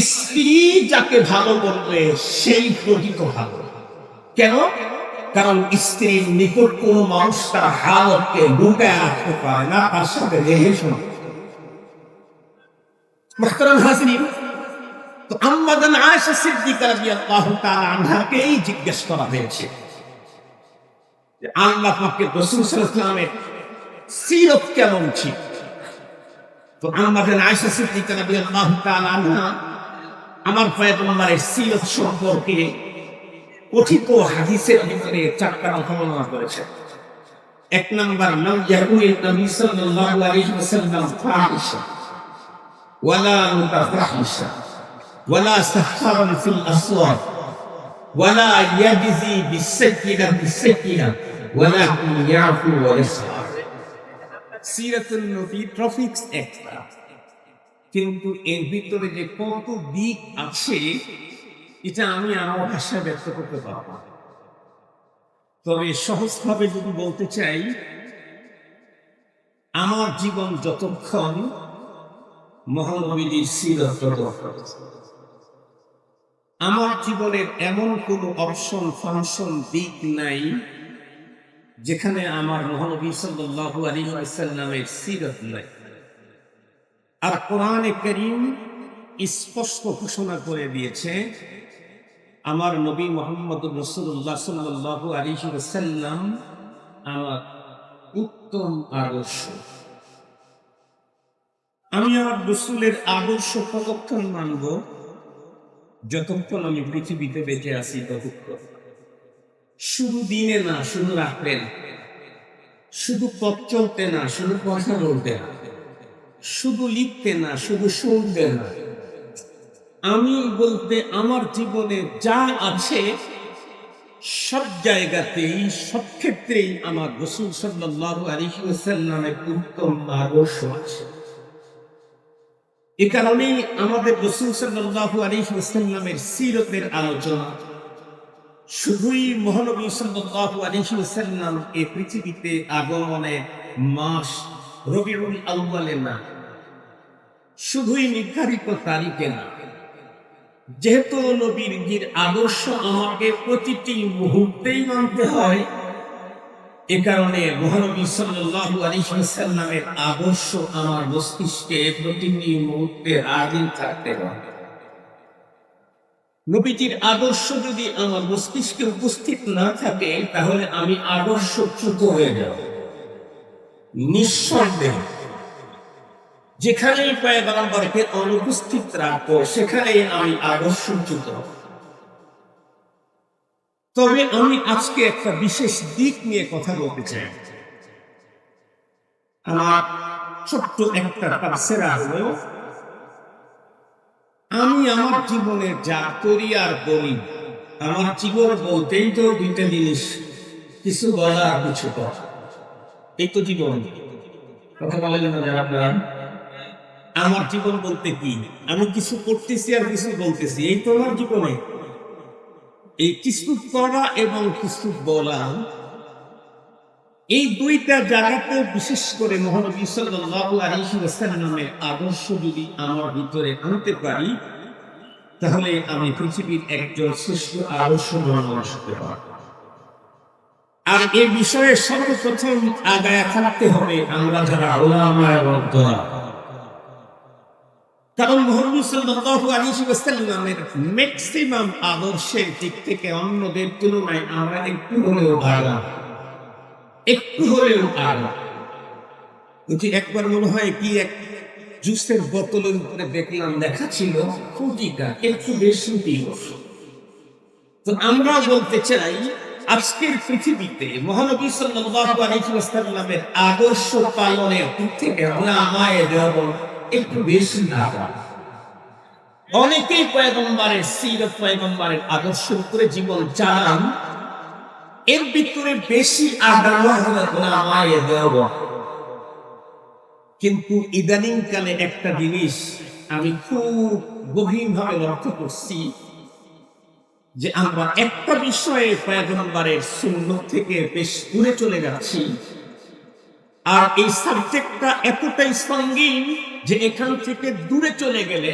স্ত্রী যাকে ভালো বলবে, সেই প্রকৃত ভালো। কেন? কারণ স্ত্রীর নিকট কোন মানুষ তার হালতকে লুকায় রাখতে পারে না, তার সাথে রেহে তো আম্মাদান আয়েশা সিদ্দিকা রাদিয়াল্লাহু তাআলা জিজ্ঞেস করা হয়েছে যে, আল্লাহ পাকের রাসূল সাল্লাল্লাহু সিরত কেমন ছিল? তো আমাদের আয়েশা সিদ্দিকা রাদিয়াল্লাহু তাআলা আনহা আমার পয়গম্বরের সিরত সম্পর্কে কথিত হাদিসের ভিতরে চারটা বর্ণনা করেছেন এক নাম্বার লাম ইয়াকুল নবী সাল্লাল্লাহু আলাইহি ওয়াসাল্লাম ফাহিশা, ওয়ালা মুতাফাহিশা ওয়ালা সাহসারান ফিল আসওয়াক ওয়ালা ইয়াজজি বিসসাকিনা বিসসাকিনা ওয়ালাকিন ইয়াফু ওয়া ইয়াসফা সিরাতুন নবী ট্রফিক্স একটা। কিন্তু এর ভিতরে যে কত দিক আছে, এটা আমি আমার ভাষায় ব্যক্ত করতে পারব। তবে সহজভাবে যদি বলতে চাই, আমার জীবন যতক্ষণ মহানবীজির সিরত আমার জীবনের এমন কোন অপশন ফাংশন দিক নাই, যেখানে আমার মহানবী সাল্লাল্লাহু আলাইহি ওয়াসাল্লামের সিরত নাই আর কোরআনে করিম স্পষ্ট ঘোষণা করে দিয়েছে, আমার নবী মোহাম্মদ রসুল্লাহ সাল্লাল্লাহু আলাইহি ওয়াসাল্লাম আমার উত্তম আদর্শ। আমি আমার রসুলের আদর্শ কতক্ষণ মানব, যতক্ষণ আমি পৃথিবীতে বেঁচে আছি ততক্ষণ। শুধু দিনে না, শুধু রাত্রে না, শুধু পথ চলতে না, শুধু কথা বলতে না। শুধু লিখতে না, শুধু শুনতে না। আমি বলতে আমার জীবনে যা আছে, সব জায়গাতেই, সব ক্ষেত্রেই আমার রসুল আলাইহি উত্তম আদর্শ আছে। এ কারণেই আমাদের রসুল সাল্লাল্লাহু আলাইহি সিরতের আলোচনা, শুধুই মহানবী সাল্লাল্লাহু আলাইহি ওয়াসাল্লাম এই পৃথিবীতে আগমনে মাস রবিউল আউয়ালে না। শুধুই নির্ধারিত তারিখে না। যেহেতু নবীর আদর্শ আমাকে প্রতিটি মুহূর্তেই মানতে হয়, এ কারণে মহানবী সাল্লাল্লাহু আলাইহি ওয়াসাল্লামের আদর্শ আমার মস্তিষ্কে প্রতিটি মুহূর্তে আদিন থাকতে হয়। নবীজির আদর্শ যদি আমার মস্তিষ্কে উপস্থিত না থাকে, তাহলে আমি আদর্শচ্যুত হয়ে যাব। নিঃসন্দেহ। যেখানেই পয়গম্বরকে অনুপস্থিত রাখব সেখানেই আমি হব। তবে আমি আজকে একটা বিশেষ দিক নিয়ে কথা বলতে চাই। আমার ছোট্ট একটা তাসেরা হলো আমি আমার জীবনে যা করি আর বলি, আমার জীবন বলতেই তো দুইটা জিনিস, কিছু বলা কিছু করা এই তো জীবন। কথা বলেন না যারা আপনারা আমার জীবন বলতে কি? আমি কিছু করতেছি আর কিছু বলতেছি। এই তো আমার জীবনে। এই কিছু করা এবং কিছু বলা, এই দুইটা জায়গাতে বিশেষ করে মহানবী ওয়াসাল্লামের আদর্শ যদি আমার ভিতরে আনতে পারি, তাহলে আমি পৃথিবীর একজন শ্রেষ্ঠ আদর্শ মানুষ হতে আর এই বিষয়ে সর্বপ্রথম আগায় থাকতে হবে আমরা যারা ওলামা এবং কারণ ম্যাক্সিমাম আদর্শের দিক থেকে অন্যদের তুলনায় আমরা একটু হলেও ভালো। একটু হলেও কিন্তু একবার মনে হয় কি, এক জুসের বোতলের উপরে দেখলাম লেখা ছিল ফুটিকা, একটু বেশি তো আমরা বলতে চাই, আজকের পৃথিবীতে মহানবী সাল্লাল্লাহু আলাইহি আদর্শ পালনের দিক থেকে ওলামায়ে দেওয়া একটু বেশি না অনেকেই পয়গম্বরের সিরত পয়গম্বরের আদর্শ করে জীবন চালান। এর ভিতরে বেশি দেওয়া কিন্তু ইদানিং কালে একটা জিনিস আমি খুব গভীরভাবে লক্ষ্য করছি যে আমরা একটা বিষয়ে পয়গম্বরের শূন্য থেকে বেশ দূরে চলে যাচ্ছি। আর এই সাবজেক্টটা এতটাই সঙ্গীন যে এখান থেকে দূরে চলে গেলে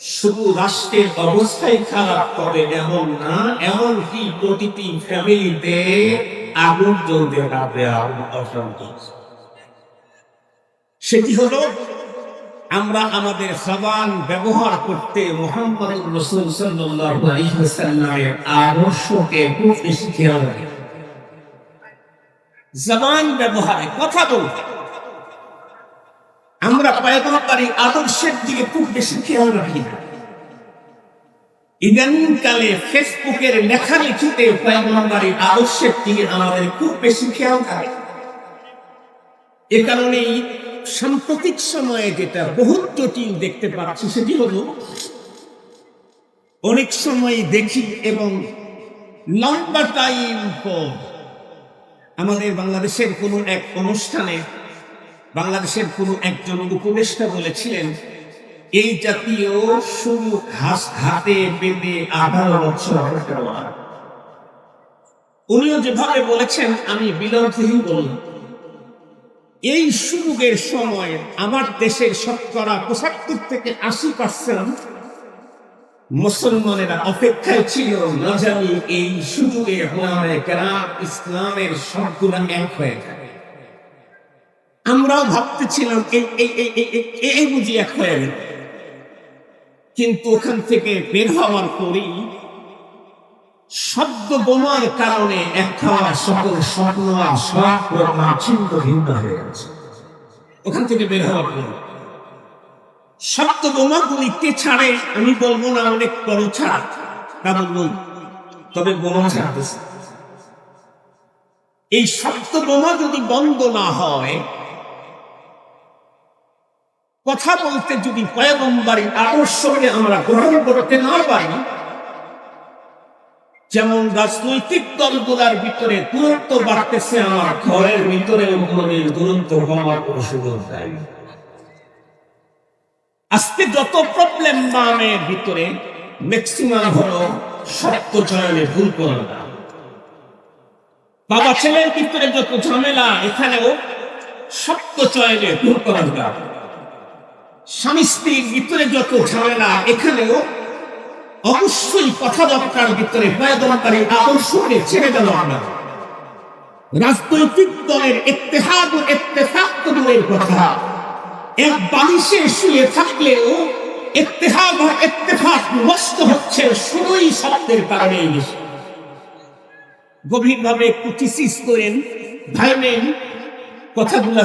শুধু রাষ্ট্রের অবস্থাই খারাপ করে এমন না এমনকি প্রতিটি ফ্যামিলিতে আগুন জ্বলতে হবে অশান্তি সেটি হলো, আমরা আমাদের জবান ব্যবহার করতে মোহাম্মদ রসুল ওয়াসাল্লামের আদর্শকে খুব বেশি খেয়াল রাখি। জবান ব্যবহারে, কথা বলতে আমরা পয়গম্বরী আদর্শের দিকে খুব বেশি খেয়াল রাখি না। ইদানিংকালে ফেসবুকের লেখালেখিতে পয়গম্বরী আদর্শের দিকে আমাদের খুব বেশি খেয়াল থাকে। এ কারণেই সাম্প্রতিক সময়ে যেটা বহুত জটিল দেখতে পাচ্ছি সেটি হলো, অনেক সময় দেখি এবং লম্বা টাইম পর আমাদের বাংলাদেশের কোনো এক অনুষ্ঠানে বাংলাদেশের কোনো একজন উপদেষ্টা বলেছিলেন, এই জাতীয় শুরু ঘাস ঘাটে বেঁধে আঠারো বছর উনিও যেভাবে বলেছেন, আমি বিলম্বহীন বললাম এই সুযোগের সময় আমার দেশের শতকরা পঁচাত্তর থেকে আশি পার্সেন্ট মুসলমানেরা অপেক্ষায় ছিল না জানি এই সুযোগে ইসলামের সবগুলো এক হয়ে যায় আমরাও ভাবতেছিলাম, এই বুঝি এক হয়ে গেল। কিন্তু ওখান থেকে বের হওয়ার পরই শব্দ বোমার কারণে এক হওয়ার সকল স্বপ্ন আর সব ভিন্ন হয়ে গেছে। ওখান থেকে বের হওয়ার পর শব্দ বোমাগুলি কে ছাড়ে? আমি বলব না অনেক বড় ছাড়। তা বলব, তবে বোমা ছাড়তেছে এই শব্দ বোমা যদি বন্ধ না হয়, কথা বলতে যদি পয়গম্বরী আদর্শকে আমরা গ্রহণ করতে না পারি, যেমন রাজনৈতিক দলগুলার ভিতরে দূরত্ব বাড়তেছে আমার ঘরের ভিতরে দূরত্ব হওয়ার কোনো আজকে যত প্রবলেম নামের ভিতরে ম্যাক্সিমাম হলো সত্য চয়নে ভুল করা বাবা ছেলের ভিতরে যত ঝামেলা, এখানেও সত্য চয়নে ভুল করা স্বামী স্ত্রীর ভিতরে যত ঝামেলা, এখানেও অবশ্যই কথাবার্তার ভিতরে পয়দনকারী আদর্শকে ছেড়ে দেওয়া হবে রাজনৈতিক দলের ইত্তেহাদ ও ইত্তেফাক তো দূরের কথা। এক বালিশে শুয়ে থাকলেও নষ্ট হচ্ছে শব্দের কারণে। করেন কথাগুলা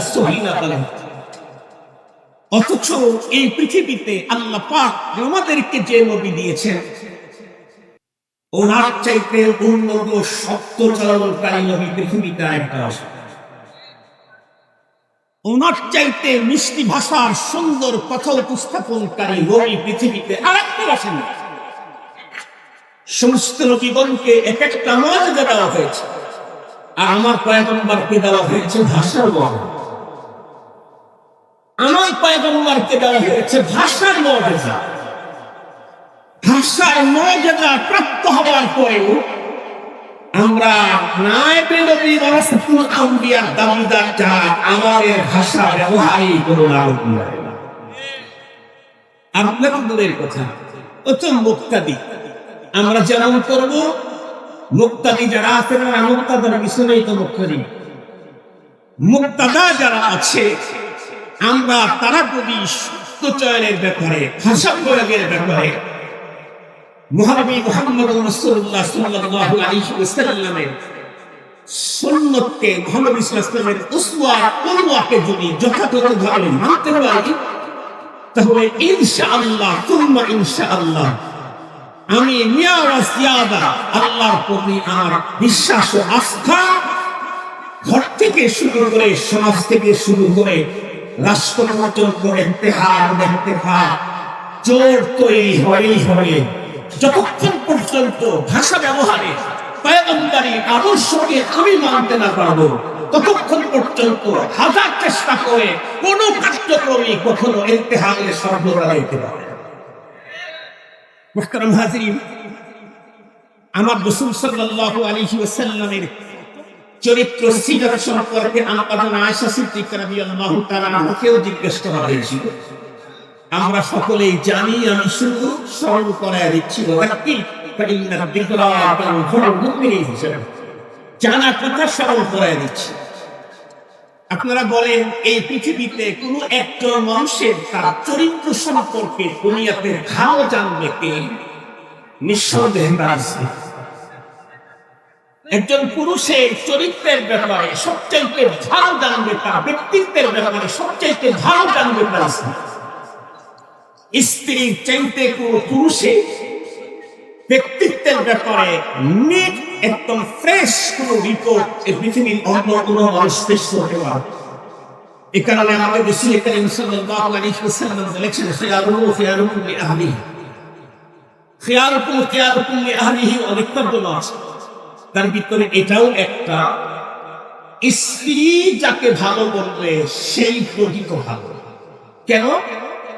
অথচ এই পৃথিবীতে আল্লাহ পাক আমাদেরকে যে নবী দিয়েছেন, ওনার চাইতে উন্নত শব্দ চালনকারী নবী পৃথিবীতে একটা আছে ওনার চাইতে মিষ্টি ভাষার সুন্দর কথা উপস্থাপনকারী নবী পৃথিবীতে আর একটা আসেন। সমস্ত নবীগণকে এক একটা মর্যাদা দেওয়া হয়েছে। আর আমার পয়গম্বরকে দেওয়া হয়েছে ভাষার মর্যাদা আমার পয়গম্বরকে দেওয়া হয়েছে ভাষার মর্যাদা। ভাষার মর্যাদা প্রাপ্ত হওয়ার পরেও আমরা নায়েবে নবী ওয়ারাসাতুল দাবিদার যা আমাদের ভাষা ব্যবহারই কোনো লাভ নাই কথা ও মুক্তাদি। আমরা যেমন করব, মুক্তাদি যারা আছেন না, মুক্তাদার পিছনেই তো মুক্তাদি। মুক্তাদা যারা আছে, আমরা তারা যদি সত্য চয়নের ব্যাপারে ভাষা প্রয়োগের ব্যাপারে মহানবী মুহাম্মদ তাহলে ইনশাআল্লাহ ইনশাআল্লাহ, আমি আল্লাহর প্রতি আমার বিশ্বাস ও আস্থা ঘর থেকে শুরু করে সমাজ থেকে শুরু করে রাষ্ট্র পর্যন্ত ইন্তেহার ইন্তেফা জোর তৈরি হয়েই হবে যতক্ষণ পর্যন্ত ভাষা ব্যবহারে পয়গম্বরী আদর্শকে আমি মানতে না পারব, ততক্ষণ পর্যন্ত হাজার চেষ্টা করে কোন কার্যক্রমে কখনো ইন্তেহারের সর্বদা হইতে পারে না। মুহতারাম হাজিরিন, আমার রসুল সাল্লাল্লাহু আলাইহি ওয়াসাল্লামের চরিত্র সিরাত সম্পর্কে আমাদের আয়েশা সিদ্দিকা রাদিয়াল্লাহু তাআলা আমাকেও জিজ্ঞেস করা হয়েছিল আমরা সকলেই জানি, আমি শুধু স্মরণ করায় দিচ্ছি জানা কথা স্মরণ করায় দিচ্ছি। আপনারা বলেন, এই পৃথিবীতে কোন একজন মানুষের তার চরিত্র সম্পর্কে দুনিয়াতে ভালো জানবে কে? নিঃসন্দেহে। একজন পুরুষের চরিত্রের ব্যাপারে সবচাইতে ভালো জানবে তার ব্যক্তিত্বের ব্যাপারে সবচাইতে ভালো জানবে তার স্ত্রী। চাইতে কোন পুরুষের ব্যক্তিত্বের ব্যাপারে নিট একদম ফ্রেশ কোন রিপোর্ট এই পৃথিবীর অন্য কোন মানুষ পেশ করতে পারে। এ কারণে আমাদের ওয়াসাল্লাম বলেছেন অনেকটা আছে তার ভিতরে এটাও একটা। স্ত্রী যাকে ভালো বলবে, সেই প্রকৃত ভালো। কেন?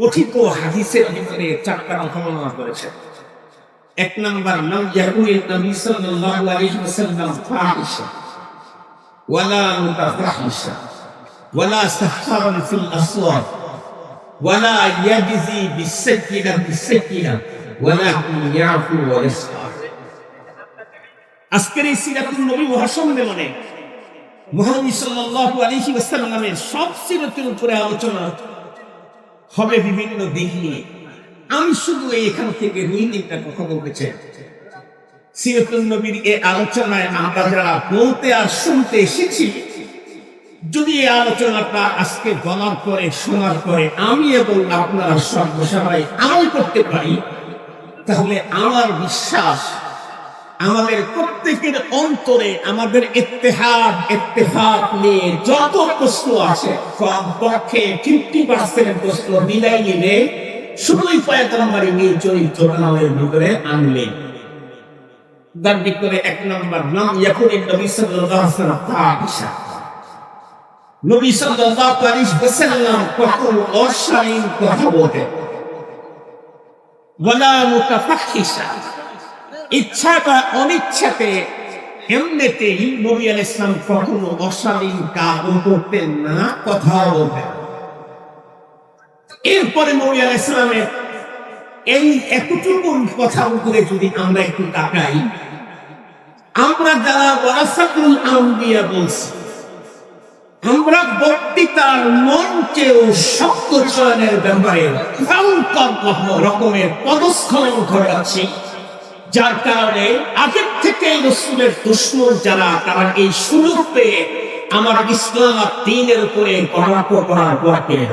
কথিত হাদিসের ভিতরে চারটা বর্ণনা করেছেন এক নাম্বার নাম ইয়াকুল নবী সাল্লাল্লাহু আলাইহি ওয়াসাল্লাম ফাহিশা ওয়ালা মুতাফাহিশা ওয়ালা সাহসারান ফিল আসওয়াক ওয়ালা ইয়াজজি বিসসাকিনা বিসসাকিনা ওয়ালাকিন ইয়াফু ওয়া ইয়াসফা আজকের এই সিরাতুল নবী মহাসম্মেলনে মুহাম্মদ সাল্লাল্লাহু আলাইহি ওয়াসাল্লামের সব সিরাতের উপরে আলোচনা হবে বিভিন্ন দিক নিয়ে। আমি শুধু এখান থেকে দুই তিনটা কথা বলতে চাই। এই আলোচনায় আমরা যারা বলতে আর শুনতে এসেছি, যদি এই আলোচনাটা আজকে বলার পরে, শোনার পরে আমি এবং আপনারা সর্বসভায় আমল করতে পারি, তাহলে আমার বিশ্বাস আমাদের প্রত্যেকের অন্তরে আমাদের ইত্তেহাদ ইত্তেফাক নিয়ে যত প্রশ্ন আছে কমপক্ষে ফিফটি পার্সেন্ট প্রশ্ন মিলাই নিলে শুধুই পয়গম্বরের নিয়ে চরিত্র নামের ভিতরে আনলে। তার ভিতরে এক নম্বর নাম ইয়াকুন নবী সাল্লাল্লাহু আলাইহি ওয়াসাল্লাম নবী সাল্লাল্লাহু আলাইহি ওয়াসাল্লাম কখনো অশালীন কথা বলতেন ওয়ালা মুতাফাহিশা ইচ্ছা বা অনিচ্ছাতে এমনিতেই নবী আল ইসলাম কখনো অশালীন কাজও করতেন না কথাও এরপরে নবী আল ইসলামের এই এতটুকু কথার উপরে যদি আমরা একটু তাকাই, আমরা যারা ওয়ারাসাতুল আম্বিয়া বলছি, আমরা বক্তৃতার মঞ্চেও শব্দ চয়নের ব্যাপারে রকমের পদস্খলন ঘটাচ্ছি। যার কারণে আগের থেকে রসুলের দুশ্মন যারা, তারা এই সুযোগ পেয়ে আমার ইসলাম আর দিনের উপরে করার পর পেয়ে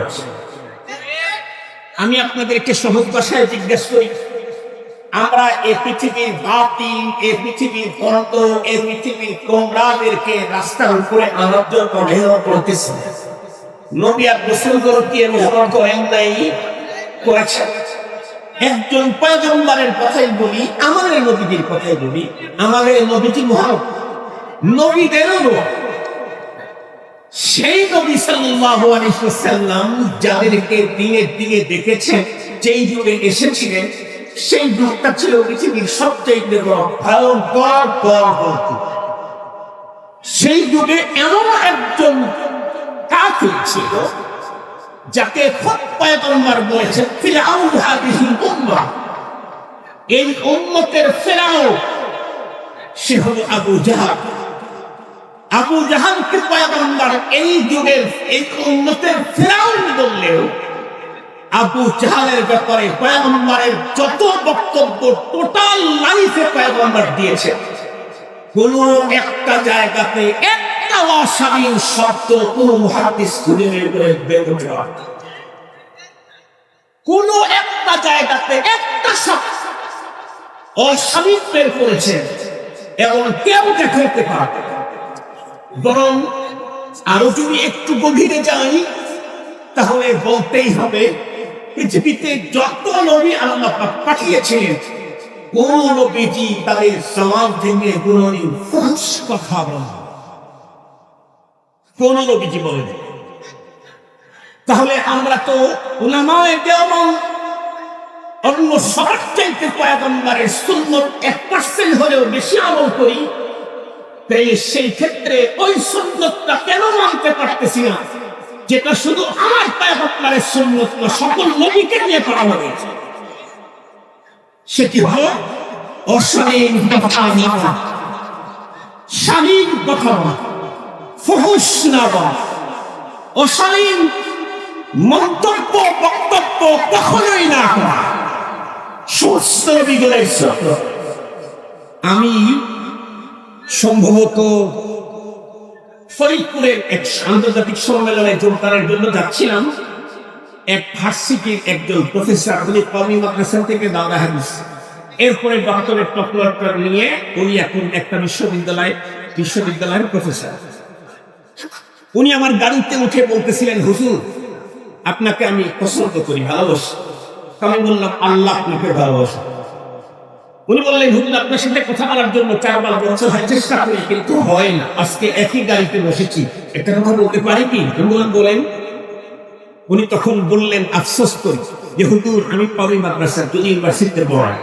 আমি আপনাদেরকে সহজ ভাষায় জিজ্ঞেস করি, আমরা এ পৃথিবীর বাতি এই পৃথিবীর ধরত এই পৃথিবীর কোমরাদেরকে রাস্তার উপরে জন্য মেহনত করতেছি। নবী আর নাই? করেছেন। একজন পয়গম্বরের কথাই বলি, আমাদের নবীদের কথাই বলি, আমাদের নবীটি মহান নবীদেরও নয়। সেই নবী ওয়াসাল্লাম যাদেরকে দিনের দিকে দেখেছেন যেই যুগে এসেছিলেন, সেই যুগটা ছিল পৃথিবীর সবচেয়ে বড়, ভয়ঙ্কর পরবর্তী সেই যুগে এমন একজন কাফির ছিল যাকে খুব পয়গম্বর বলেছেন ফিরাউন হাদিহিল উম্মাহ এই উম্মতের ফেরাও, সে হলো আবু জাহাল। আবু জাহালকে পয়গম্বর এই যুগের এই উম্মতের ফেরাউন বললেও, আবু জাহালের ব্যাপারে পয়গম্বরের যত বক্তব্য টোটাল লাইফে পয়গম্বর দিয়েছে। কোন একটা জায়গাতে একটা অস্বাধীন শব্দ কোন মহাদিস খুঁজে বের কোন একটা জায়গাতে একটা শব্দ অস্বাধীন বের করেছেন এবং কেউ দেখাতে পারে বরং আরও যদি একটু গভীরে যাই, তাহলে বলতেই হবে, পৃথিবীতে যত নবী আল্লাহ পাঠিয়েছিলেন কোন নবীজি তাদের সমাজ থেকে ফুস কথা বলেন কোন নবীজি বলেন তাহলে আমরা তো অন্য সবার চাইতে পয়গম্বরের সুন্নত এক পার্সেন্ট হলেও বেশি আমল করি। সেই ক্ষেত্রে ওই সুন্দরটা কেন মানতে পারতেছি না? যেটা শুধু আমার পয়গম্বরের সুন্নত না, সকল নবীকে নিয়ে করা হয়েছে সেটি হলো অশালীন কথা শালীন কথা অশালীন মন্তব্য, বক্তব্য কখনোই না করা সুস্থ আমি সম্ভবত ফরিদপুরের এক আন্তর্জাতিক সম্মেলনে যোগদানের জন্য যাচ্ছিলাম। এক ভার্সিটির একজন প্রফেসর উনি কমি মাদ্রাসা থেকে দাওরা হাদিস। এরপরে ডক্টরেট ডক্টর নিয়ে উনি এখন একটা বিশ্ববিদ্যালয় বিশ্ববিদ্যালয়ের প্রফেসর। উনি আমার গাড়িতে উঠে বলতেছিলেন, হুজুর, আপনাকে আমি পছন্দ করি, ভালোবাসি। আমি বললাম, আল্লাহ আপনাকে ভালোবাসে। উনি বললেন, হুজুর, আপনার সাথে কথা বলার জন্য চারবার বছর হয় চেষ্টা করি কিন্তু হয় না। আজকে একই গাড়িতে বসেছি, একটা কথা বলতে পারি কি? আমি বললাম বলেন। উনি তখন বললেন, আফসোস করি যে, হুজুর, আমি কওমি মাদ্রাসা ইউনিভার্সিটিতে পড়াই।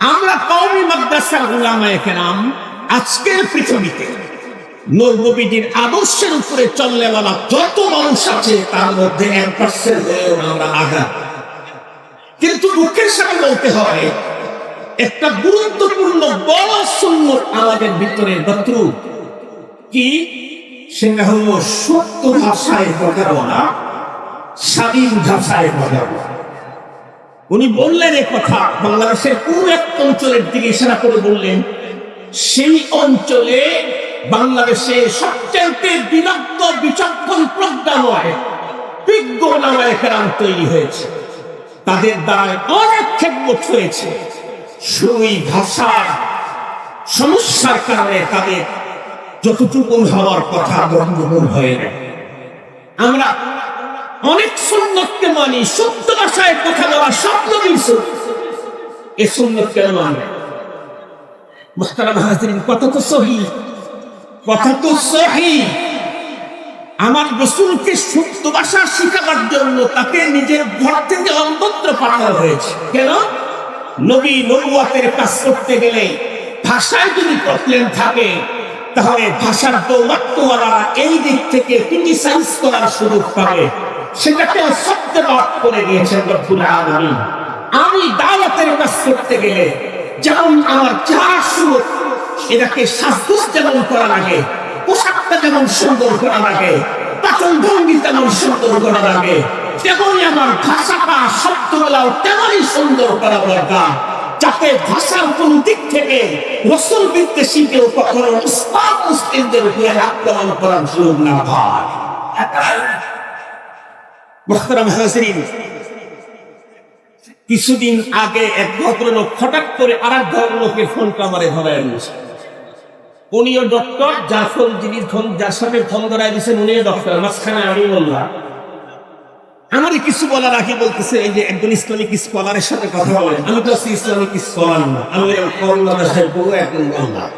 আমরা কওমি মাদ্রাসার উলামায়ে কেরাম আজকের পৃথিবীতে নূর নবীজির আদর্শের উপরে চললেওয়ালা যত মানুষ আছে, তার মধ্যে এক পার্সেন্ট আমরা আঘাত কিন্তু দুঃখের সাথে বলতে হয়, একটা গুরুত্বপূর্ণ বড় আমাদের ভিতরে শত্রু। কি? সেটা হলো সত্য ভাষায় কথা বলা, স্বাধীন ভাষায় কথা বলা। উনি বললেন এ কথা, বাংলাদেশের কোন এক অঞ্চলের দিকে ইশারা করে বললেন, সেই অঞ্চলে বাংলাদেশে সবচেয়ে বিরক্ত বিচক্ষণ প্রজ্ঞাময় বিজ্ঞ নামায় তৈরি হয়েছে। তাদের দ্বারা অনেক খেদমত হয়েছে। সুই ভাষার সমস্যার কারণে তাদের যতটুকু হওয়ার কথা ততটুকু হয়ে আমরা অনেক সুন্নতকে মানি, সত্য ভাষায় কথা বলা স্বপ্ন দিয়েছে। এ সুন্নত কেন মানে মোহতারাম হাজিরিন কথা তো সহি। কথা তো সহি। আমার রসুলকে সত্য ভাষা শিখাবার জন্য তাকে নিজের ঘর থেকে অন্তত্র পাঠানো হয়েছে। কেন? নবী নবুয়াতের কাজ করতে গেলে ভাষায় যদি প্রবলেম থাকে, তাহলে ভাষার দৌরাত্মওয়ালারা এই দিক থেকে ক্রিটিসাইজ করার সুযোগ পাবে। সেটাকে সত্যবাদ করে দিয়েছেন রব্বুল আলামিন। আমি দাওয়াতের কাজ করতে গেলে যেমন আমার চেহারা সুর এটাকে সাজগোজ যেমন করা লাগে পোশাকটা যেমন সুন্দর করা লাগে পাচন ভঙ্গি তেমন সুন্দর করা লাগে তেমনই আমার ভাষাটা শব্দগুলাও তেমনই সুন্দর করা দরকার, যাতে ভাষার কোন দিক থেকে রসুল মুসলিমদের উপরে আক্রমণ করার সুযোগ না হয় কিছুদিন আগে এক ভদ্রলোক হঠাৎ করে আর এক ভদ্রলোকের ফোন কামারে ধরায় নিয়েছে উনিও ডক্টর যার যিনি যার ফোন ধরায় দিয়েছেন, উনিও ডক্টর। মাঝখানে আমি বললাম কিছু বলার আগে বলতেছে, এই যে একজন ইসলামিক স্কলারের সাথে কথা বলেন আমি তো ইসলামিক স্কলার না। আমি বড় একজন বললাম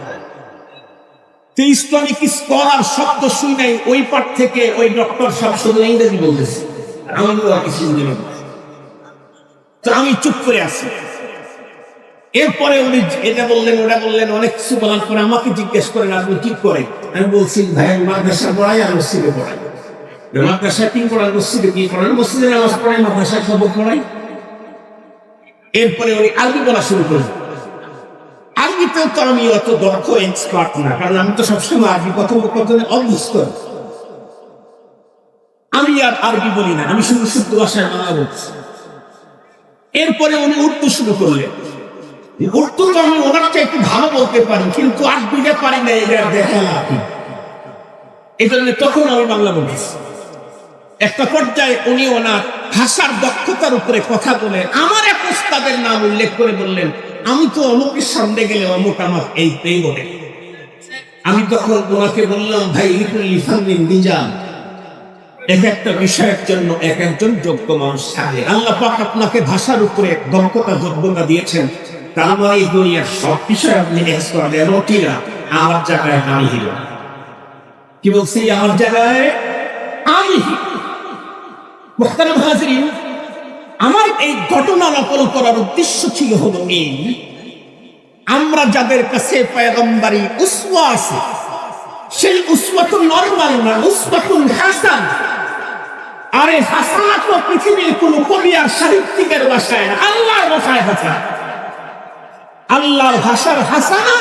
ইসলামিক স্কলার শব্দ শুই নাই ওই পার থেকে ওই ডক্টর সব শুধু ইংরেজি বলতেছে। আমি কিছু আমি চুপ করে আছি। এরপরে উনি এটা বললেন, ওটা বললেন, অনেক কিছু বলার পরে আমাকে জিজ্ঞেস করেন আপনি কি করেন আমি বলছি, ভাই, আমি মাদ্রাসা পড়াই আর মসজিদে পড়াই। মাদ্রাসায় তিন পড়ান মসজিদে কি পড়ান মসজিদে নামাজ পড়াই, মাদ্রাসায় সবক পড়াই। এরপরে উনি আরবি বলা শুরু করলেন। আরবিতেও তো আমি অত দক্ষ এক্সপার্ট না, কারণ আমি তো সবসময় আরবি কথোপকথনে অভ্যস্ত। আমি আর আরবি বলি না, আমি শুধু শুদ্ধ ভাষায় বাংলা বলছি। এরপরে উনি উর্দু শুরু করলেন। আমি একটু ভালো বলতে পারি, কিন্তু আরবিটা পারি না দেখা এই জন্য তখন আমি বাংলা একটা পর্যায়ে উনি ওনার ভাষার দক্ষতার উপরে কথা বলে, আমার এক উস্তাদের নাম উল্লেখ করে বললেন, আমি তো অমুকের সামনে গেলে অমুক আমার এই এই বলে আমি তখন ওনাকে বললাম, ভাই লিফান্নিন নিজাম। এক একটা বিষয়ের জন্য এক একজন যোগ্য মানুষ আল্লাহ পাক আপনাকে ভাষার উপরে দক্ষতা, যোগ্যতা দিয়েছেন। দুনিয়ার সব বিষয় আপনি আমার জায়গায় আমি হিরো। কি বলছি? আমার জায়গায় আমি হাজরিন, আমার এই ঘটনা নকল করার উদ্দেশ্য ছিল হলো এই। আমরা যাদের কাছে পয়গম্বরী উসওয়া আছে, সেই উসওয়াতুন নরমাল না উসওয়াতুন হাসান। আরে হাসানা তো পৃথিবীর কোন কবি আর সাহিত্যিকের না, আল্লাহর ভাষায় হাসান। আল্লাহর ভাষার হাসানা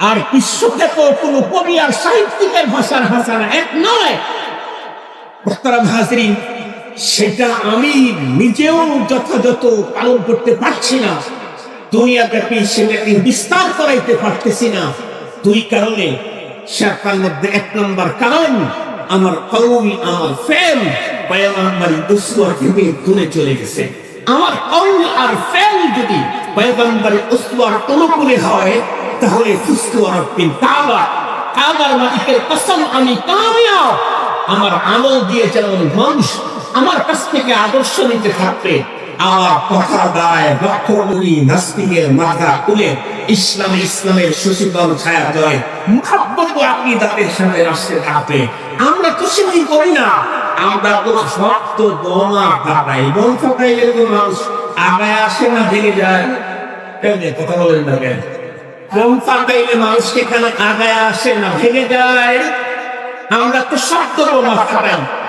আর বিশ্বখ্যাত কোন কবি আর সাহিত্যিকের ভাষার হাসানা এক নয়। হাজরিন, সেটা আমি নিজেও যথাযথ পালন করতে পারছি না। দুনিয়াব্যাপী সেটাকে বিস্তার করাইতে পারতেছি না। দুই কারণে সেটার মধ্যে এক নম্বর কারণ, আমার কৌল আমার ফেল পয়গম্বরী উসওয়া থেকে দূরে চলে গেছে। আমার কর্ম আর ফেল যদি পয়গম্বরের উসওয়ার অনুকূলে হয়, তাহলে ফুস্তু রব্বিন কাবা, কাবার মালিকের কসম, আমি কামিয়াব। আমার আমল দিয়ে যেমন মানুষ, আমার কাছ থেকে আদর্শ নিতে থাকবে। আমার কথা দায় বক্তব্যগুলি নাস্তিকের মাথা তুলে ইসলাম ইসলামের সুশীতল ছায়া জয় আমরা তো করি না। আমরা শক্ত মানুষ। আসে না, ভেঙে যায়। না আসে না, ভেঙে যায়। আমরা বোমা